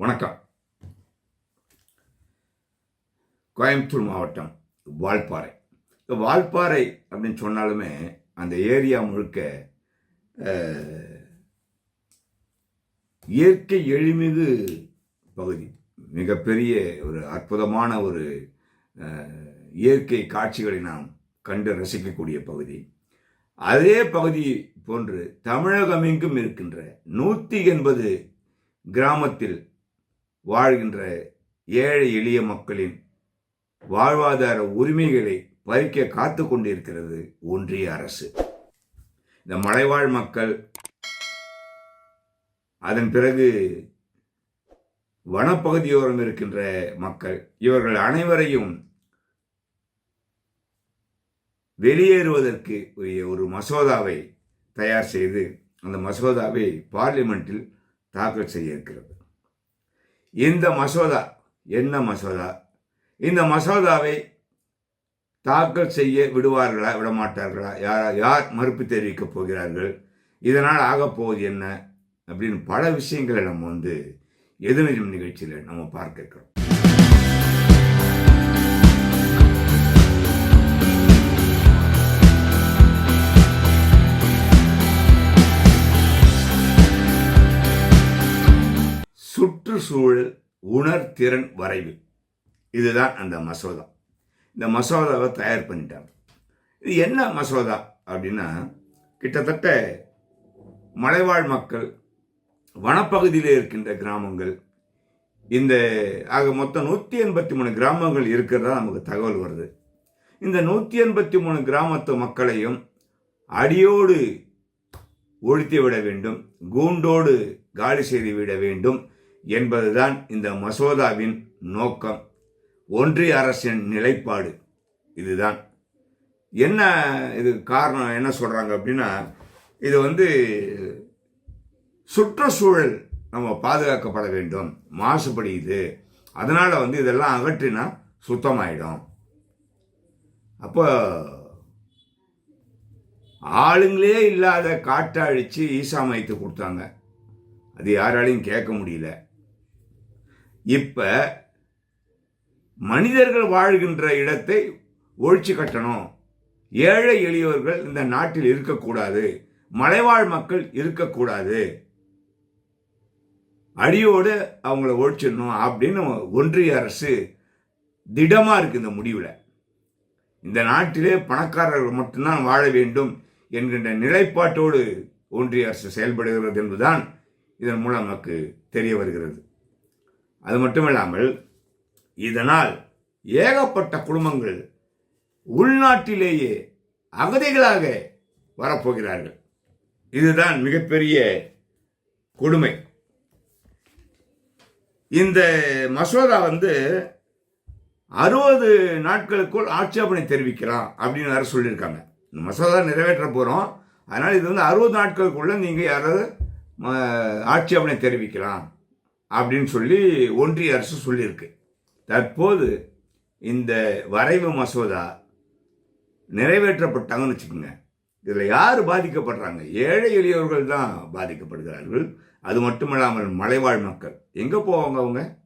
வணக்கம். கோயம்புத்தூர் மாவட்டம் வால்பாறை. வால்பாறை அப்படின்னு சொன்னாலுமே அந்த ஏரியா முழுக்க இயற்கை எழிமிகு பகுதி. மிகப்பெரிய ஒரு அற்புதமான ஒரு இயற்கை காட்சிகளை நாம் கண்டு ரசிக்கக்கூடிய பகுதி. அதே பகுதி போன்று தமிழகமெங்கும் இருக்கின்ற நூற்றி எண்பது கிராமத்தில் வாழ்கின்ற ஏழை எளிய மக்களின் வாழ்வாதார உரிமைகளை பறிக்க காத்து கொண்டிருக்கிறது ஒன்றிய அரசு. இந்த மலைவாழ் மக்கள் அதன் பிறகு வனப்பகுதியோரம் இருக்கின்ற மக்கள் இவர்கள் அனைவரையும் வெளியேறுவதற்கு உரிய ஒரு மசோதாவை தயார் செய்து அந்த மசோதாவை பார்லிமெண்ட்டில் தாக்கல் செய்ய இருக்கிறது. இந்த மசோதா என்ன மசோதா? இந்த மசோதாவை தாக்கல் செய்ய விடுவார்களா விடமாட்டார்களா? யார் யார் மறுப்பு தெரிவிக்கப் போகிறார்கள்? இதனால் ஆகப்போவது என்ன? அப்படின்னு பல விஷயங்களை நம்ம வந்து எதிர்நீதிமன்ற நிகழ்ச்சியில் நம்ம பார்க்க இருக்கிறோம். சுற்றுச்சூழல் உணர்திறன் வரைவு. இதுதான் அந்த மசோதா. இந்த மசோதாவை தயார் பண்ணிட்டாங்க. இது என்ன மசோதா அப்படின்னா கிட்டத்தட்ட மலைவாழ் மக்கள் வனப்பகுதியில் இருக்கின்ற கிராமங்கள் இந்த ஆக மொத்தம் நூற்றி எண்பத்தி மூணு கிராமங்கள் இருக்கிறதா நமக்கு தகவல் வருது. இந்த நூற்றி எண்பத்தி மூணு கிராமத்து மக்களையும் அடியோடு ஒழித்து விட வேண்டும் கூண்டோடு காலி செய்து விட வேண்டும் என்பதுதான் இந்த மசோதாவின் நோக்கம். ஒன்றிய அரசின் நிலைப்பாடு இதுதான். என்ன இது காரணம் என்ன சொல்கிறாங்க அப்படின்னா இது வந்து சுற்றுச்சூழல் நம்ம பாதுகாக்கப்பட வேண்டும் மாசுபடியுது அதனால் வந்து இதெல்லாம் அகற்றினா சுத்தமாயிடும். அப்போ ஆளுங்களே இல்லாத காட்டை அழித்து ஈசா மைத்து கொடுத்தாங்க. அது யாராலையும் கேட்க முடியல. இப்ப மனிதர்கள் வாழ்கின்ற இடத்தை ஒழிச்சு கட்டணும். ஏழை எளியவர்கள் இந்த நாட்டில் இருக்கக்கூடாது. மலைவாழ் மக்கள் இருக்கக்கூடாது. அடியோடு அவங்கள ஒழிச்சிடணும் அப்படின்னு ஒன்றிய அரசு திடமாக இருக்கு இந்த முடிவில். இந்த நாட்டிலே பணக்காரர்கள் மட்டும்தான் வாழ வேண்டும் என்கின்ற நிலைப்பாட்டோடு ஒன்றிய அரசு செயல்படுகிறது என்பதுதான் இதன் மூலம் நமக்கு தெரிய வருகிறது. அது மட்டுமில்லாமல் இதனால் ஏகப்பட்ட குடும்பங்கள் உள்நாட்டிலேயே அகதிகளாக வரப்போகிறார்கள். இதுதான் மிகப்பெரிய கொடுமை. இந்த மசோதா வந்து அறுபது நாட்களுக்குள் ஆட்சேபனை தெரிவிக்கலாம் அப்படின்னு வேற சொல்லியிருக்காங்க. இந்த மசோதா நிறைவேற்ற போகிறோம் அதனால் இது வந்து அறுபது நாட்களுக்குள்ளே நீங்கள் யாராவது ஆட்சேபனை தெரிவிக்கலாம். அப்படின்னு சொல்லி ஒன்றிய அரசு சொல்லியிருக்கு. தற்போது இந்த வரைவு மசோதா நிறைவேற்றப்பட்டாங்கன்னு வச்சுக்கோங்க. இதில் யார் பாதிக்கப்படுறாங்க? ஏழை எளியவர்கள் தான் பாதிக்கப்படுகிறார்கள். அது மட்டுமல்லாமல் மலைவாழ் மக்கள். எங்கே போவாங்க அவங்க?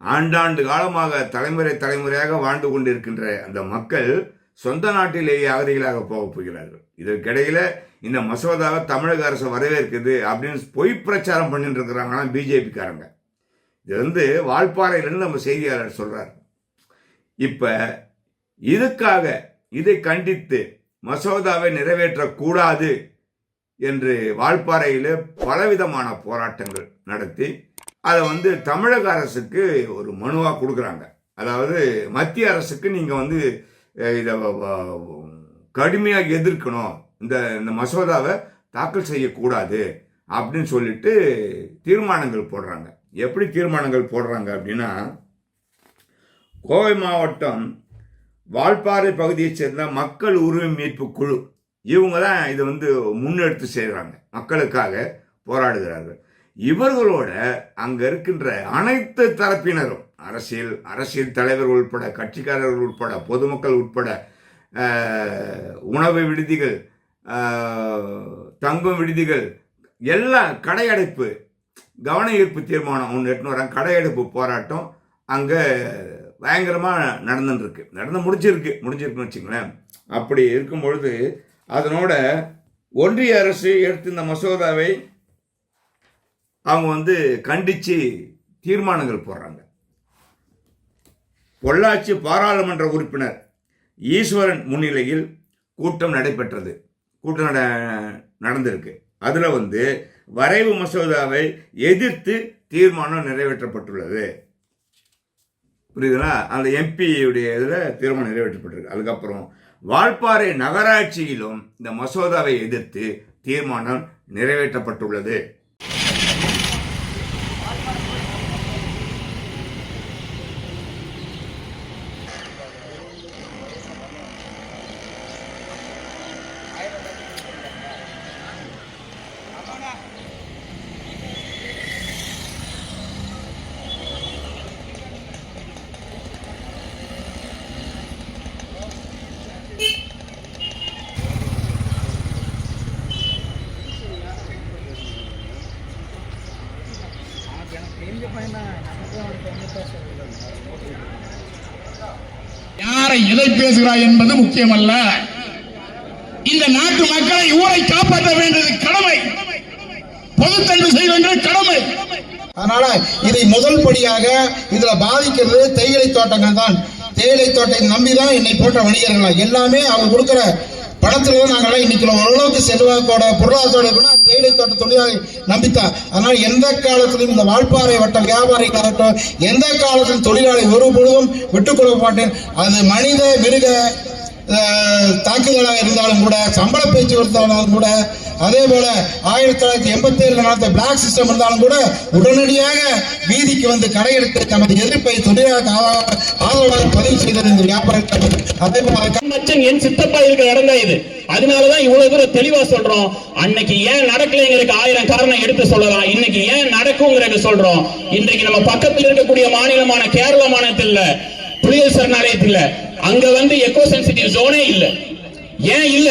ஆண்டாண்டு காலமாக தலைமுறை தலைமுறையாக வாழ்ந்து கொண்டிருக்கின்ற அந்த மக்கள் சொந்த நாட்டிலேயே அகதிகளாக போகப் போகிறார்கள். இதற்கிடையில இந்த மசோதாவை தமிழக அரசு வரவேற்குது அப்படின்னு பொய் பிரச்சாரம் பண்ணிட்டு இருக்கிறாங்கன்னா பிஜேபிக்காரங்க. இது வந்து வால்பாறையிலிருந்து நம்ம செய்தியாளர் சொல்றார். இப்ப இதுக்காக இதை கண்டித்து மசோதாவை நிறைவேற்றக்கூடாது என்று வால்பாறையில் பலவிதமான போராட்டங்கள் நடத்தி அதை வந்து தமிழக அரசுக்கு ஒரு மனுவாக கொடுக்குறாங்க. அதாவது மத்திய அரசுக்கு நீங்கள் வந்து இதை கடுமையாக எதிர்க்கணும். இந்த இந்த மசோதாவை தாக்கல் செய்யக்கூடாது அப்படின்னு சொல்லிட்டு தீர்மானங்கள் போடுறாங்க. எப்படி தீர்மானங்கள் போடுறாங்க அப்படின்னா கோவை மாவட்டம் வால்பாறை பகுதியைச் சேர்ந்த மக்கள் உரிமை மீட்பு குழு. இவங்க தான் இதை வந்து முன்னெடுத்து செய்கிறாங்க மக்களுக்காக போராடுகிறார்கள். இவர்களோட அங்கே இருக்கின்ற அனைத்து தரப்பினரும் அரசியல் அரசியல் தலைவர் உட்பட கட்சிக்காரர்கள் உட்பட பொதுமக்கள் உட்பட உணவு விடுதிகள் தங்கும் விடுதிகள் எல்லாம் கடையடைப்பு கவன ஈர்ப்பு தீர்மானம் ஒன்று எட்டுன்னு வராங்க கடையடைப்பு போராட்டம் அங்கே பயங்கரமாக நடந்துட்டுருக்கு நடந்து முடிஞ்சிருக்கு. முடிஞ்சிருக்குன்னு வச்சுங்களேன் அப்படி இருக்கும் பொழுது அதனோட ஒன்றிய அரசு எடுத்து இந்த மசோதாவை அவங்க வந்து கண்டித்து தீர்மானங்கள் போடுறாங்க. பொள்ளாச்சி பாராளுமன்ற உறுப்பினர் ஈஸ்வரன் முன்னிலையில் கூட்டம் நடைபெற்றது. கூட்டம் நட நடந்திருக்கு. அதில் வந்து வரைவு மசோதாவை எதிர்த்து தீர்மானம் நிறைவேற்றப்பட்டுள்ளது. புரியுதுங்களா? அந்த எம்பியுடைய இதில் தீர்மானம் நிறைவேற்றப்பட்டிருக்கு. அதுக்கப்புறம் வால்பாறை நகராட்சியிலும் இந்த மசோதாவை எதிர்த்து தீர்மானம் நிறைவேற்றப்பட்டுள்ளது யாரை எதை என்பது முக்கியமல்ல. இந்த நாட்டு மக்களை ஊரை காப்பாற்ற வேண்டியது கடமை. பொதுத்தன்மை செய்ய வேண்டியது கடமை. அதனால இதை முதல் படியாக இதுல பாதிக்கிறது தேயிலை தோட்டங்கள் தான் தேயிலை தோட்டத்தை நம்பிதான் என்னை போன்ற வணிகர்கள் எல்லாமே அவங்க கொடுக்கிற பணத்துல நாங்களாம் இன்னைக்கு ஓரளவுக்கு செல்வாக்கோட பொருளாதார இருக்குன்னா தேயிலை தோட்ட தொழிலாளி நம்பித்தான் அதனால எந்த காலத்திலும் இந்த வால்பாறை வட்டம் வியாபாரிகளாகட்டும் எந்த காலத்திலும் தொழிலாளி ஒரு பொழுதும் விட்டுக் கொடுக்க மாட்டேன் அது மனித மிருக தாக்குதலாக இருந்தாலும் கூட சம்பள பேச்சு கூட அதே போல ஆயிரத்தி தொள்ளாயிரத்தி எண்பத்தி ஏழுல நடந்த பிளாக் சிஸ்டம் இருந்தாலும் கூட உடனடியாக வீதிக்கு வந்து கடையெடுத்து தமது எதிர்ப்பை தொழிலாளர் ஆதரவாக பதிவு செய்தது இந்த வியாபாரத்தில் அதே போல மச்சன் என் சித்தப்பா இருக்க இடம் தான் இது. அதனாலதான் இவ்வளவு தூரம் தெளிவா சொல்றோம். அன்னைக்கு ஏன் நடக்கலைங்கிறதுக்கு ஆயிரம் காரணம் எடுத்து சொல்லலாம். இன்னைக்கு ஏன் நடக்குங்கிறத சொல்றோம். இன்றைக்கு நம்ம பக்கத்தில் இருக்கக்கூடிய மாநிலமான கேரள மாநிலத்தில் புலிகள் சரணாலயத்தில் அங்க வந்து எக்கோ சென்சிட்டிவ் ஜோனே இல்ல. ஏன் இல்ல?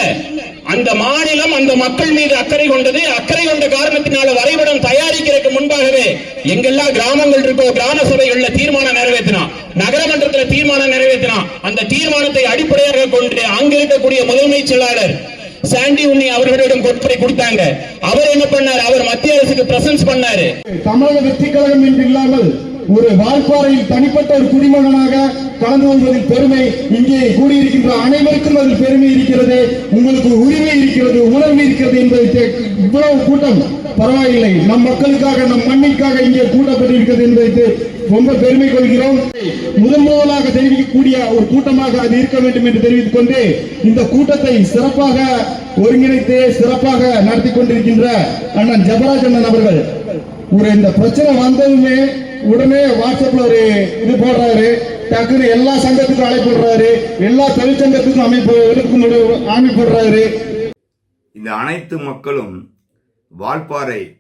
அந்த மாநிலம் அந்த மக்கள் மீது அக்கறை கொண்டது அக்கறை கொண்ட காரணத்தினால வரைபடம் தயாரிக்கிறதுக்கு முன்பாகவே எங்கெல்லாம் கிராமங்கள் இருக்கோ கிராம சபைகள்ல தீர்மானம் நிறைவேற்றினா நகரமன்றத்துல தீர்மானம் நிறைவேற்றினா அந்த தீர்மானத்தை அடிப்படையாக கொண்டு அங்க இருக்கக்கூடிய முதன்மை செயலாளர் சாண்டி உன்னி அவர்களிடம் பொறுப்பை கொடுத்தாங்க. அவர் என்ன பண்ணாரு? அவர் மத்திய அரசுக்கு பிரசன்ஸ் பண்ணாரு. தமிழக வெற்றி கழகம் என்று இல்லாமல் ஒரு வாய்ப்பாறையில் தனிப்பட்ட ஒரு குடிமகனாக கலந்து கொள்வதில் பெருமை இங்கே கூடியிருக்கின்ற அனைவருக்கும் அதில் பெருமை இருக்கிறது. உங்களுக்கு உரிமை இருக்கிறது உணர்வு இருக்கிறது என்பதை இவ்வளவு கூட்டம் பரவாயில்லை. நம் மக்களுக்காக நம் மண்ணிற்காக இங்கே கூட்டப்பட்டிருக்கிறது என்பதை ரொம்ப பெருமை கொள்கிறோம். முதன் முதலாக தெரிவிக்கக்கூடிய ஒரு கூட்டமாக அது இருக்க வேண்டும் என்று தெரிவித்துக் கொண்டு இந்த கூட்டத்தை சிறப்பாக ஒருங்கிணைத்து சிறப்பாக நடத்தி கொண்டிருக்கின்ற அண்ணன் ஜபராஜ் அண்ணன் அவர்கள். ஒரு இந்த பிரச்சனை வந்ததுமே உடனே வாட்ஸ்அப்ல ஒரு இது போடுறாரு. டக்குனு எல்லா சங்கத்துக்கும் அழைப்பு விடுறாரு. எல்லா தொழிற்சங்கத்துக்கும் அமைப்பு இருக்கும் அமைப்பு இந்த அனைத்து மக்களும் வால்பாறை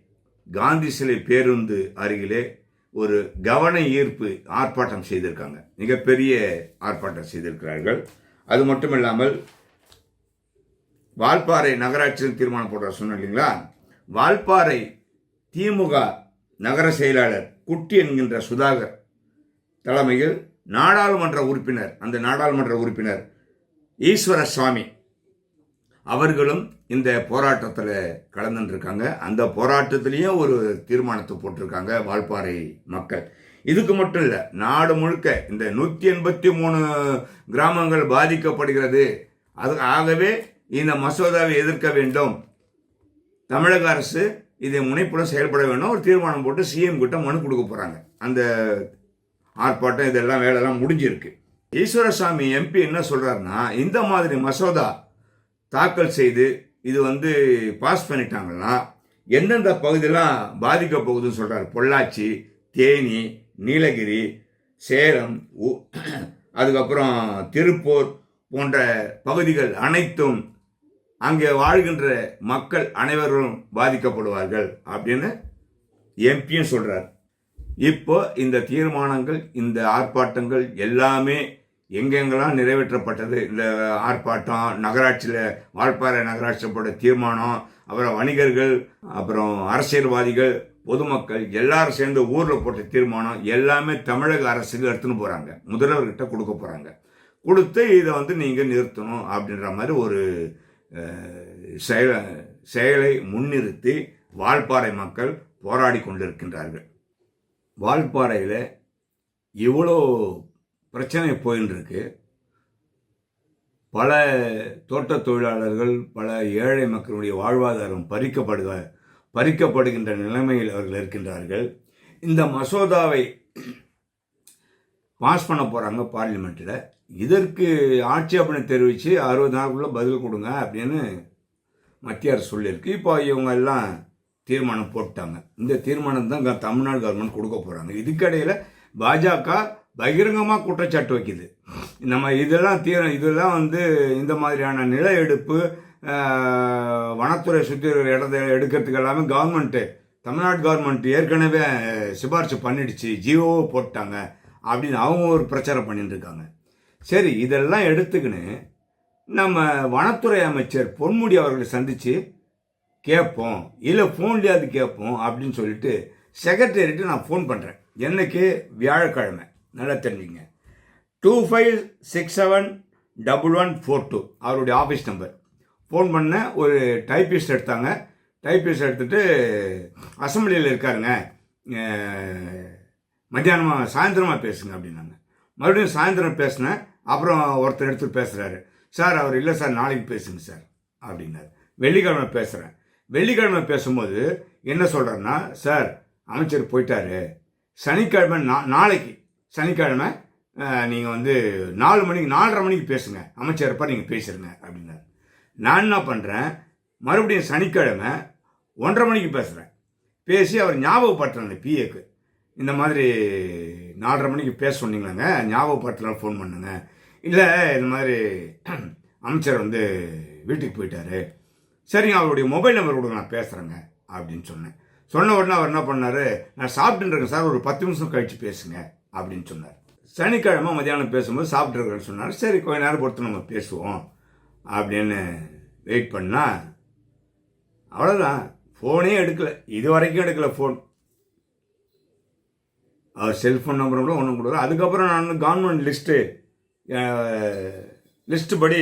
காந்தி சிலை பேருந்து அருகிலே ஒரு கவன ஈர்ப்பு ஆர்ப்பாட்டம் செய்திருக்காங்க. மிகப்பெரிய ஆர்ப்பாட்டம் செய்திருக்கிறார்கள். அது மட்டும் இல்லாமல் வால்பாறை நகராட்சியில் தீர்மானம் போடுற சொன்னேன் இல்லைங்களா? வால்பாறை திமுக நகர செயலாளர் குட்டி என்கின்ற சுதாகர் தலைமையில் நாடாளுமன்ற உறுப்பினர் அந்த நாடாளுமன்ற உறுப்பினர் ஈஸ்வர சுவாமி அவர்களும் இந்த போராட்டத்தில் கலந்துருக்காங்க. அந்த போராட்டத்திலையும் ஒரு தீர்மானத்தை போட்டிருக்காங்க வால்பாறை மக்கள். இதுக்கு மட்டும் இல்லை நாடு முழுக்க இந்த நூற்றி எண்பத்தி மூணு கிராமங்கள் பாதிக்கப்படுகிறது. அது ஆகவே இந்த மசோதாவை எதிர்க்க வேண்டும். தமிழக அரசு இதை முனைப்புடன் செயல்பட வேண்டும் ஒரு தீர்மானம் போட்டு சிஎம் கிட்ட மனு கொடுக்க போகிறாங்க அந்த ஆர்ப்பாட்டம் இதெல்லாம் வேலையெல்லாம் முடிஞ்சிருக்கு. ஈஸ்வரசாமி எம்பி என்ன சொல்கிறாருன்னா இந்த மாதிரி மசோதா தாக்கல் செய்து இது வந்து பாஸ் பண்ணிட்டாங்கன்னா எந்தெந்த பகுதியெல்லாம் பாதிக்க போகுதுன்னு சொல்கிறார் பொள்ளாச்சி தேனி நீலகிரி சேலம் உ- அதுக்கப்புறம் திருப்பூர் போன்ற பகுதிகள் அனைத்தும் அங்கே வாழ்கின்ற மக்கள் அனைவரும் பாதிக்கப்படுவார்கள் அப்படின்னு எம்பியும் சொல்கிறார் இப்போ இந்த தீர்மானங்கள் இந்த ஆர்ப்பாட்டங்கள் எல்லாமே எங்கெங்கெல்லாம் நிறைவேற்றப்பட்டது? இந்த ஆர்ப்பாட்டம் நகராட்சியில் வால்பாறை நகராட்சியோட தீர்மானம் அப்புறம் வணிகர்கள் அப்புறம் அரசியல்வாதிகள் பொதுமக்கள் எல்லாரும் சேர்ந்து ஊரில் போட்ட தீர்மானம் எல்லாமே தமிழக அரசுக்கு எடுத்துன்னு போகிறாங்க முதல்வர்கிட்ட கொடுக்க போகிறாங்க கொடுத்து இதை வந்து நீங்கள் நிறுத்தணும் அப்படின்ற மாதிரி ஒரு செயல செயலை முன்னிறுத்தி வால்பாறை மக்கள் போராடி கொண்டிருக்கின்றார்கள். வால்பாறையில் இவ்வளோ பிரச்சனை போயின்னு இருக்கு பல தோட்ட தொழிலாளர்கள் பல ஏழை மக்களுடைய வாழ்வாதாரம் பறிக்கப்படுக பறிக்கப்படுகின்ற நிலைமையில் அவர்கள் இருக்கின்றார்கள். இந்த மசோதாவை பாஸ் பண்ண போகிறாங்க பார்லிமெண்ட்டில் இதற்கு ஆட்சேபனை தெரிவித்து அறுபது நாளுக்குள்ளே பதில் கொடுங்க அப்படின்னு மத்திய அரசு சொல்லியிருக்கு. இப்போ இவங்க எல்லாம் தீர்மானம் போட்டாங்க. இந்த தீர்மானம் தான் க- தமிழ்நாடு கவர்மெண்ட் கொடுக்க போகிறாங்க இதுக்கடையில் பாஜக பகிரங்கமாக குற்றச்சாட்டு வைக்குது. நம்ம இதெல்லாம் தீர இதெல்லாம் வந்து இந்த மாதிரியான நில எடுப்பு வனத்துறை சுற்றி இடத்த எடுக்கிறதுக்கு எல்லாமே கவர்மெண்ட்டு தமிழ்நாடு கவர்மெண்ட் ஏற்கனவே சிபாரிசு பண்ணிடுச்சு. ஜிஓ போட்டாங்க அப்படின்னு அவங்க ஒரு பிரச்சாரம் பண்ணிட்டு இருக்காங்க. சரி இதெல்லாம் எடுத்துக்கின்னு நம்ம வனத்துறை அமைச்சர் பொன்முடி அவர்களை சந்தித்து கேட்போம் இல்லை ஃபோன்லேயாவது கேட்போம் அப்படின்னு சொல்லிட்டு செக்ரட்டேரியட்டு நான் ஃபோன் பண்ணுறேன் என்னைக்கு? வியாழக்கிழமை. நல்லா தெரிஞ்சுங்க. Two five six seven double one four two அவருடைய ஆஃபீஸ் நம்பர் ஃபோன் பண்ண ஒரு டைப்பிஸ்ட் எடுத்தாங்க. டைப்பிஸ்ட் எடுத்துகிட்டு அசம்பிளியில் இருக்காருங்க. மத்தியானமாக சாயந்தரமாக பேசுங்க அப்படின்னாங்க. மறுபடியும் சாயந்தரம் பேசினேன். அப்புறம் ஒருத்தர் எடுத்து பேசுகிறாரு சார் அவர் இல்லை சார் நாளைக்கு பேசுங்க சார் அப்படின்னாரு. வெள்ளிக்கிழமை பேசுகிறேன் வெள்ளிக்கிழமை பேசும்போது என்ன சொல்கிறேன்னா சார் அமைச்சர் போயிட்டாரு. சனிக்கிழமை நா நாளைக்கு சனிக்கிழமை நீங்கள் வந்து நாலு மணிக்கு நாலரை மணிக்கு பேசுங்க. அமைச்சர் இருப்பார் நீங்கள் பேசுருங்க அப்படின்னாரு. நான் என்ன பண்ணுறேன் மறுபடியும் சனிக்கிழமை ஒன்றரை மணிக்கு பேசுகிறேன் பேசி அவர் ஞாபகப்படுத்துறேன் பிஏக்கு இந்த மாதிரி நாலரை மணிக்கு பேச சொன்னீங்களாங்க? ஞாபகப்படுத்தலாம் ஃபோன் பண்ணுங்க. இல்லை இந்த மாதிரி அமைச்சர் வந்து வீட்டுக்கு போயிட்டாரு. சரிங்க அவருடைய மொபைல் நம்பர் கொடுங்க நான் பேசுகிறேங்க அப்படின்னு சொன்னேன். சொன்ன உடனே அவர் என்ன பண்ணார்? நான் சாப்பிட்டுருக்கேன் சார் ஒரு பத்து நிமிஷம் கழித்து பேசுங்க அப்படின்னு சொன்னார். சனிக்கிழமை மதியானம் பேசும்போது சாப்பிட்ருக்கேன்னு சொன்னார். சரி கொஞ்ச நேரம் பொறுத்து நம்ம பேசுவோம் அப்படின்னு வெயிட் பண்ணால் அவ்வளோதான் ஃபோனே எடுக்கலை. இது வரைக்கும் எடுக்கலை ஃபோன் செல்ஃபோன் நம்பரும் கூட ஒன்றும் கொடுக்கல. அதுக்கப்புறம் நான் கவர்மெண்ட் லிஸ்ட்டு லிஸ்ட்டு படி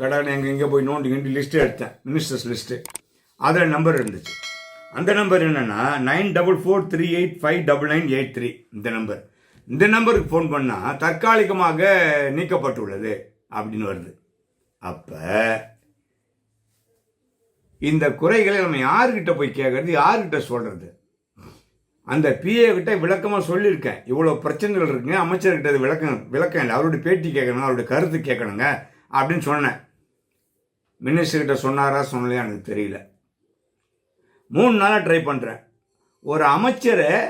கடான எங்கே எங்கே போய் நோண்டி கிண்டி லிஸ்ட்டு எடுத்தேன். மினிஸ்டர்ஸ் லிஸ்ட்டு அதில் நம்பர் இருந்துச்சு. அந்த நம்பர் என்னென்னா nine double four three eight five double nine eight three இந்த நம்பர் இந்த நம்பருக்கு ஃபோன் பண்ணால் தற்காலிகமாக நீக்கப்பட்டுள்ளது அப்படின்னு வருது. அப்போ இந்த குறைகளை நம்ம யார்கிட்ட போய் கேட்கறது யார்கிட்ட சொல்கிறது அந்த பிஏ கிட்ட விளக்கமாக சொல்லியிருக்கேன். இவ்வளோ பிரச்சனைகள் இருக்குங்க. அமைச்சர்கிட்ட விளக்கம் விளக்கம் இல்லை. அவருடைய பேட்டி கேட்கணும் அவருடைய கருத்து கேட்கணுங்க. அப்படின்னு சொன்னேன். மினிஸ்டர்கிட்ட சொன்னாரா சொன்னலையா எனக்கு தெரியல. மூணு நாளாக ட்ரை பண்ணுறேன் ஒரு அமைச்சரை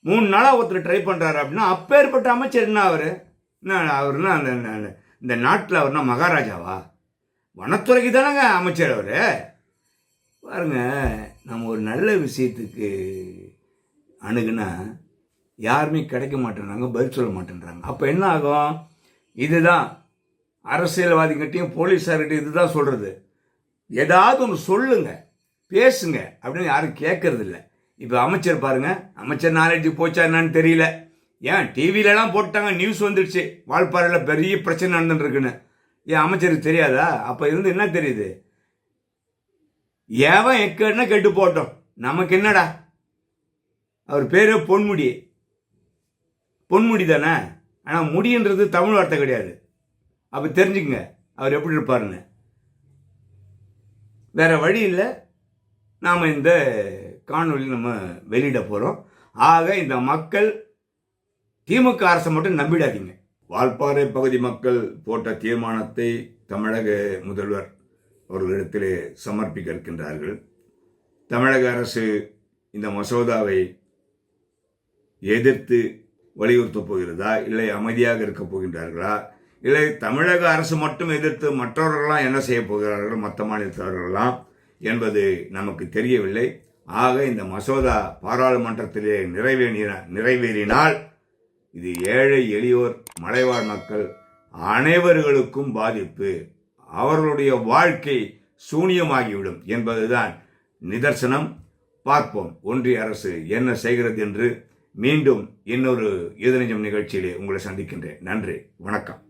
மூணு நாளாக ஒருத்தர் ட்ரை பண்ணுறாரு அப்படின்னா அப்பேற்பட்ட அமைச்சர் என்ன அவர்? என்ன அவர்னா அந்த அந்த- இந்த நாட்டில் அவர்னா மகாராஜாவா? வனத்துறைக்கு தானேங்க அமைச்சர் அவர். பாருங்க நம்ம ஒரு நல்ல விஷயத்துக்கு அணுகுனா யாருமே கிடைக்க மாட்டேன்றாங்க பதில் சொல்ல மாட்டேன்றாங்க. அப்போ என்ன ஆகும்? இதுதான் அரசியல்வாதிகிட்டையும் போலீஸார்கிட்டையும் இதுதான் சொல்கிறது ஏதாவது ஒன்று சொல்லுங்க பேசுங்க அப்படின்னு யாரும் கேட்கறது இல்லை இப்போ அமைச்சர் பாருங்க அமைச்சர் நாலேஜ் போச்சா என்னன்னு தெரியல. ஏன் டிவிலலாம் போட்டாங்க நியூஸ் வந்துடுச்சு வால்பாறையில் பெரிய பிரச்சனை நடந்துட்டு இருக்குன்னு ஏன் அமைச்சருக்கு தெரியாதா? அப்போ இருந்து என்ன தெரியுது? ஏவன் எக்கன்னா கெட்டு போட்டோம். நமக்கு என்னடா? அவர் பேரே பொன்முடி. பொன்முடி தானே? ஆனால் முடின்றது தமிழ் வார்த்தை கிடையாது. அப்போ தெரிஞ்சுக்கங்க அவர் எப்படி இருப்பாருன்னு. வேற வழி இல்லை. நாம் இந்த காணொலி நம்ம வெளியிட போகிறோம் ஆக இந்த மக்கள் திமுக அரசை மட்டும் நம்பிடாதீங்க. வால்பாறை பகுதி மக்கள் போட்ட தீர்மானத்தை தமிழக முதல்வர் அவர்களிடத்திலே சமர்ப்பிக்க இருக்கின்றார்கள். தமிழக அரசு இந்த மசோதாவை எதிர்த்து வலியுறுத்தப் போகிறதா? இல்லை அமைதியாக இருக்கப் போகின்றார்களா? இல்லை தமிழக அரசு மட்டும் எதிர்த்து மற்றவர்கள்லாம் என்ன செய்ய போகிறார்கள்? மற்ற மாநிலத்தவர்கள்லாம் என்பது நமக்கு தெரியவில்லை. ஆக இந்த மசோதா பாராளுமன்றத்திலே நிறைவேறின நிறைவேறினால் இது ஏழை எளியோர் மலைவாழ் மக்கள் அனைவர்களுக்கும் பாதிப்பு. அவர்களுடைய வாழ்க்கை சூனியமாகிவிடும் என்பதுதான் நிதர்சனம். பார்ப்போம். ஒன்றிய அரசு என்ன செய்கிறது என்று மீண்டும் இன்னொரு எதிர்நெஞ்சம் நிகழ்ச்சியிலே உங்களை சந்திக்கின்றேன். நன்றி. வணக்கம்.